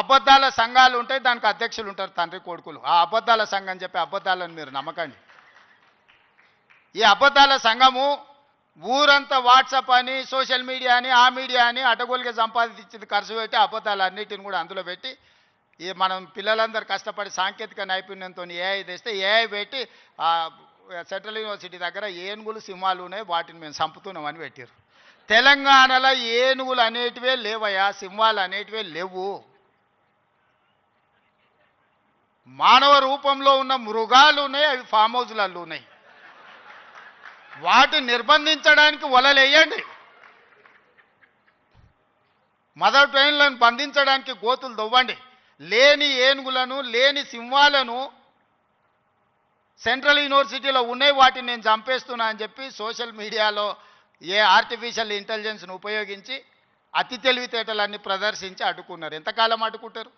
అబద్ధాల సంఘాలు ఉంటాయి దానికి అధ్యక్షులు ఉంటారు తండ్రి కొడుకులు. ఆ అబద్ధాల సంఘం చెప్పి అబద్ధాలను మీరు నమ్మకండి. ఈ అబద్ధాల సంఘము ఊరంతా వాట్సాప్ అని సోషల్ మీడియా అని ఆ మీడియా అని అటగోలుగా సంపాదించింది ఖర్చు పెట్టి అబద్ధాలు అన్నిటిని కూడా అందులో పెట్టి ఈ మనం పిల్లలందరూ కష్టపడి సాంకేతిక నైపుణ్యంతో ఏఐ తెస్తే ఏఐ పెట్టి సెంట్రల్ యూనివర్సిటీ దగ్గర ఏనుగులు సింహాలు ఉన్నాయి. వాటిని మేము చంపుతున్నామని పెట్టారు తెలంగాణలో ఏనుగులు అనేటివే లేవయ్యా సింహాలు అనేటివే లేవు. మానవ రూపంలో ఉన్న మృగాలు ఉన్నాయి అవి ఫామ్ హౌస్లలో ఉన్నాయి వాటిని నిర్బంధించడానికి వలలేయండి. మదర్ ట్రైన్లను బంధించడానికి గోతులు దవ్వండి లేని ఏనుగులను లేని సింహాలను సెంట్రల్ యూనివర్సిటీలో ఉన్నాయి వాటిని నేను చంపేస్తున్నా అని చెప్పి సోషల్ మీడియాలో ఏ ఆర్టిఫిషియల్ ఇంటెలిజెన్స్ను ఉపయోగించి అతి తెలివితేటలన్నీ ప్రదర్శించి అడ్డుకున్నారు. ఎంతకాలం అడ్డుకుంటారు?